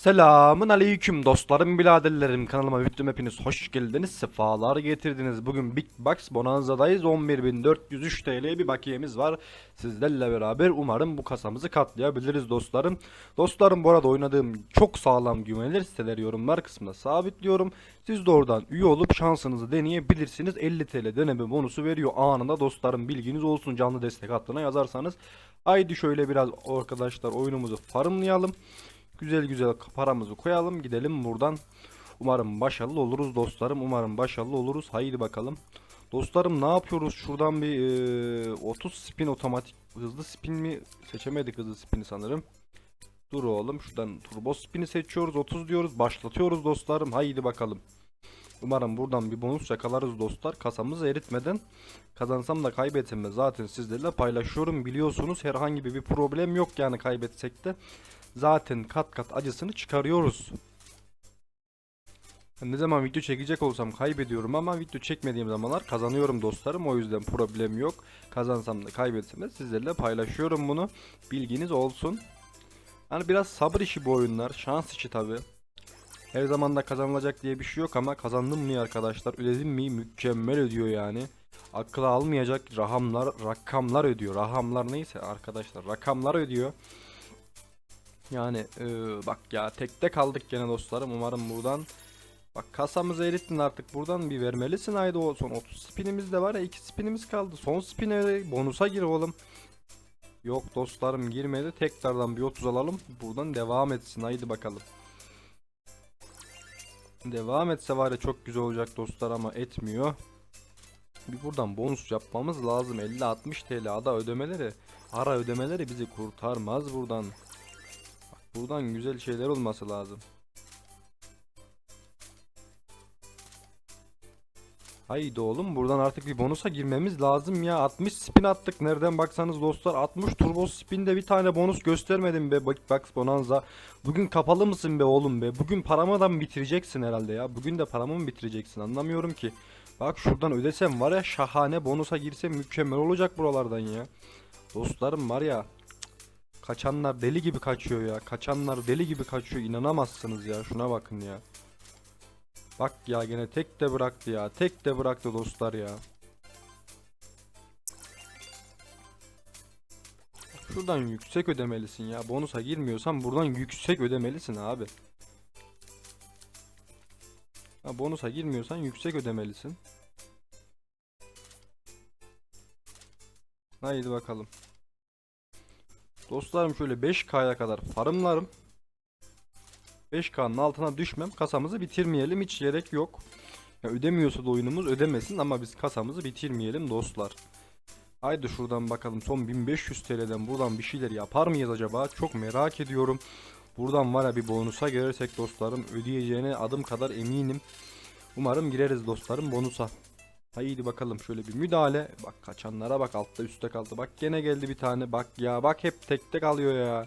Selamun aleyküm dostlarım biraderlerim kanalıma videom hepiniz hoş geldiniz sefalar getirdiniz. Bugün Big Box Bonanza'dayız. 11.403 TL bir bakiyemiz var. Sizlerle beraber umarım bu kasamızı katlayabiliriz dostlarım. Dostlarım bu arada oynadığım çok sağlam güvenilir siteler yorumlar kısmına sabitliyorum. Siz de oradan üye olup şansınızı deneyebilirsiniz. 50 TL deneme bonusu veriyor anında dostlarım. Bilginiz olsun canlı destek hattına yazarsanız. Haydi şöyle biraz arkadaşlar oyunumuzu farmlayalım Güzel güzel paramızı koyalım gidelim buradan. Umarım başarılı oluruz dostlarım. Umarım başarılı oluruz. Haydi bakalım. Dostlarım ne yapıyoruz? Şuradan bir e, 30 spin otomatik hızlı spin mi seçemedik hızlı spini sanırım. Dur oğlum şuradan turbo spini seçiyoruz. 30 diyoruz. Başlatıyoruz dostlarım. Haydi bakalım. Umarım buradan bir bonus yakalarız dostlar. Kasamızı eritmeden kazansam da kaybetsem de zaten sizlerle paylaşıyorum. Biliyorsunuz herhangi bir problem yok yani kaybetsek de zaten kat kat acısını çıkarıyoruz. Ne zaman video çekecek olsam kaybediyorum ama video çekmediğim zamanlar kazanıyorum dostlarım. O yüzden problem yok. Kazansam da kaybetsem de sizlerle paylaşıyorum bunu. Bilginiz olsun. Hani biraz sabır işi bu oyunlar. Şans işi tabi. Her zaman da kazanılacak diye bir şey yok ama kazandım mı arkadaşlar ödedim mi mükemmel ödüyor yani. Akla almayacak rahamlar, rakamlar ödüyor. Rahamlar neyse arkadaşlar rakamlar ödüyor. Yani e, bak ya tekte kaldık gene dostlarım. Umarım buradan bak kasamızı erittin artık buradan bir vermelisin haydi o son 30 spinimiz de var ya 2 spinimiz kaldı. Son spine bonusa gir oğlum. Yok dostlarım girmedi. Tekrardan bir 30 alalım. Buradan devam etsin haydi bakalım. Devam etse var ya çok güzel olacak dostlar ama etmiyor. Bir buradan bonus yapmamız lazım. 50-60 TL ada ödemeleri. Ara ödemeleri bizi kurtarmaz buradan. Buradan güzel şeyler olması lazım. Haydi oğlum buradan artık bir bonusa girmemiz lazım ya. 60 spin attık nereden baksanız dostlar. 60 turbo spinde bir tane bonus göstermedim be Box Bonanza. Bugün kapalı mısın be oğlum be? Bugün paramı da mı bitireceksin herhalde ya? Bugün de paramı mı bitireceksin anlamıyorum ki. Bak şuradan ödesem var ya şahane bonusa girsem mükemmel olacak buralardan ya. Dostlarım var ya Kaçanlar deli gibi kaçıyor ya. Kaçanlar deli gibi kaçıyor. İnanamazsınız ya. Şuna bakın ya. Bak ya gene tek de bıraktı ya. Tek de bıraktı dostlar ya. Şuradan yüksek ödemelisin ya. Bonusa girmiyorsan buradan yüksek ödemelisin abi. Ha, bonusa girmiyorsan yüksek ödemelisin. Haydi bakalım. Dostlarım şöyle 5K'ya kadar farımlarım. 5K'nın altına düşmem. Kasamızı bitirmeyelim. Hiç gerek yok. Ya ödemiyorsa da oyunumuz ödemesin ama biz kasamızı bitirmeyelim dostlar. Haydi şuradan bakalım son 1500 TL'den buradan bir şeyler yapar mıyız acaba? Çok merak ediyorum. Buradan var ya bir bonusa girersek dostlarım ödeyeceğine adım kadar eminim. Umarım gireriz dostlarım bonusa. Haydi bakalım şöyle bir müdahale. Bak kaçanlara bak altta üstte kaldı. Bak gene geldi bir tane. Bak ya bak hep tekte kalıyor ya.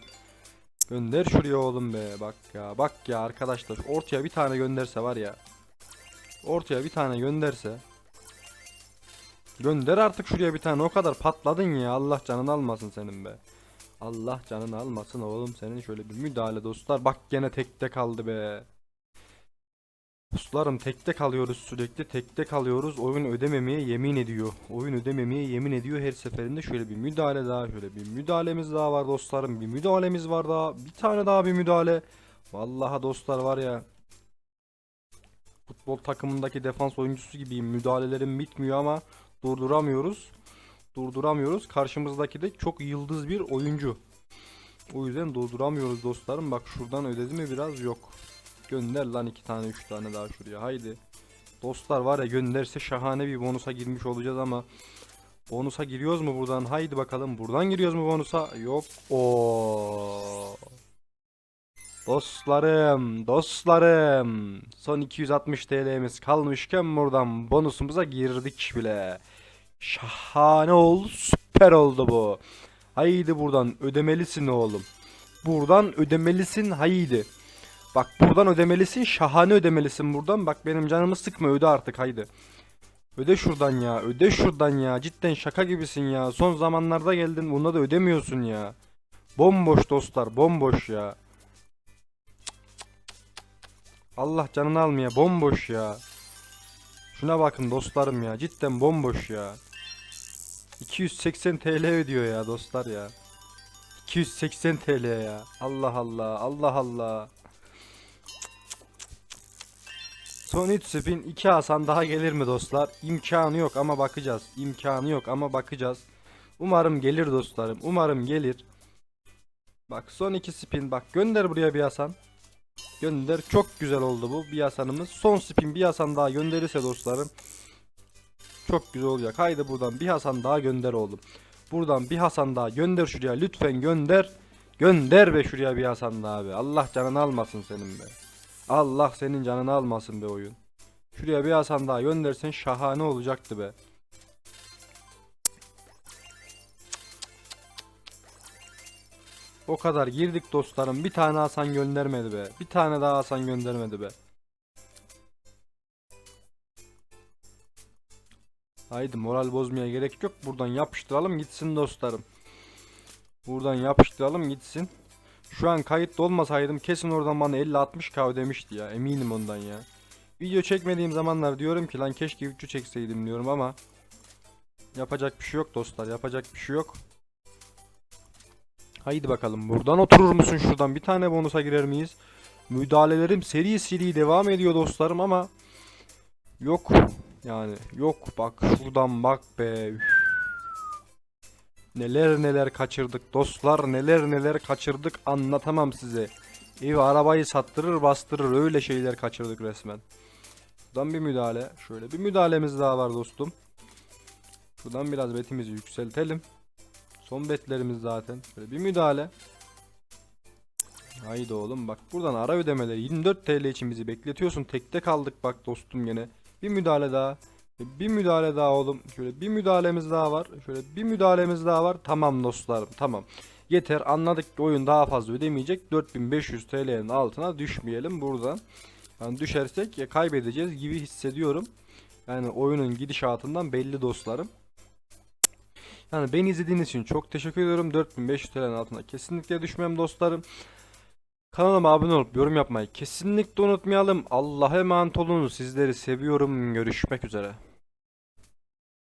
Gönder şuraya oğlum be. Bak ya bak ya arkadaşlar. Ortaya bir tane gönderse var ya. Ortaya bir tane gönderse. Gönder artık şuraya bir tane. O kadar patladın ya. Allah canını almasın senin be. Allah canını almasın oğlum senin şöyle bir müdahale dostlar. Bak gene tekte kaldı be. Dostlarım tekte kalıyoruz sürekli tekte kalıyoruz. Oyun ödememeye yemin ediyor. Oyun ödememeye yemin ediyor. Her seferinde şöyle bir müdahale daha şöyle bir müdahalemiz daha var dostlarım. Bir müdahalemiz var daha. Bir tane daha bir müdahale. Vallahi dostlar var ya futbol takımındaki defans oyuncusu gibiyim. Müdahalelerim bitmiyor ama durduramıyoruz. Durduramıyoruz. Karşımızdaki de çok yıldız bir oyuncu. O yüzden durduramıyoruz dostlarım. Bak şuradan ödedi mi biraz yok Gönder lan iki tane üç tane daha şuraya haydi. Dostlar var ya gönderse şahane bir bonusa girmiş olacağız ama bonusa giriyoruz mu buradan? Haydi bakalım buradan giriyoruz mu bonusa? Yok. O. Dostlarım, dostlarım. Son 260 TL'miz kalmışken buradan bonusumuza girdik bile. Şahane oldu, süper oldu bu. Haydi buradan ödemelisin oğlum. Buradan ödemelisin haydi. Bak buradan ödemelisin. Şahane ödemelisin buradan. Bak benim canımı sıkma öde artık haydi. Öde şuradan ya. Öde şuradan ya. Cidden şaka gibisin ya. Son zamanlarda geldin. Bunda da ödemiyorsun ya. Bomboş dostlar. Bomboş ya. Allah canını almaya bomboş ya. Şuna bakın dostlarım ya cidden bomboş ya. 280 TL ödüyor ya dostlar ya. 280 TL ya. Allah Allah Allah Allah. Son 3 spin 2 Hasan daha gelir mi dostlar? İmkanı yok ama bakacağız. İmkanı yok ama bakacağız. Umarım gelir dostlarım. Umarım gelir. Bak son 2 spin bak gönder buraya bir Hasan. Gönder. Çok güzel oldu bu bir Hasan'ımız. Son spin bir Hasan daha gönderirse dostlarım. Çok güzel olacak. Haydi buradan bir Hasan daha gönder oğlum. Buradan bir Hasan daha gönder şuraya. Lütfen gönder. Gönder be şuraya bir Hasan daha abi. Allah canını almasın senin be. Allah senin canını almasın be oyun. Şuraya bir Hasan daha göndersen şahane olacaktı be. O kadar girdik dostlarım. Bir tane Hasan göndermedi be. Bir tane daha Hasan göndermedi be. Haydi moral bozmaya gerek yok. Buradan yapıştıralım gitsin dostlarım. Buradan yapıştıralım gitsin. Şu an kayıtlı olmasaydım kesin oradan bana 50-60k demişti ya. Eminim ondan ya. Video çekmediğim zamanlar diyorum ki lan keşke video çekseydim diyorum ama yapacak bir şey yok dostlar. Yapacak bir şey yok. Haydi bakalım buradan oturur musun şuradan bir tane bonusa girer miyiz? Müdahalelerim seri seri devam ediyor dostlarım ama yok yani yok bak şuradan bak be. Üf. Neler neler kaçırdık dostlar neler neler kaçırdık anlatamam size. Ev arabayı sattırır bastırır öyle şeyler kaçırdık resmen. Buradan bir müdahale. Şöyle bir müdahalemiz daha var dostum. Şuradan biraz betimizi yükseltelim. Son betlerimiz zaten. Şöyle bir müdahale. Haydi oğlum bak buradan ara ödemeleri 24 TL için bizi bekletiyorsun. Tekte kaldık bak dostum gene. Bir müdahale daha. Bir müdahale daha oğlum. Şöyle bir müdahalemiz daha var. Şöyle bir müdahalemiz daha var. Tamam dostlarım tamam. Yeter anladık ki oyun daha fazla ödemeyecek. 4500 TL'nin altına düşmeyelim buradan. Yani düşersek ya kaybedeceğiz gibi hissediyorum. Yani oyunun gidişatından belli dostlarım. Yani beni izlediğiniz için çok teşekkür ediyorum. 4500 TL'nin altına kesinlikle düşmem dostlarım. Kanalıma abone olup yorum yapmayı kesinlikle unutmayalım. Allah'a emanet olun. Sizleri seviyorum. Görüşmek üzere.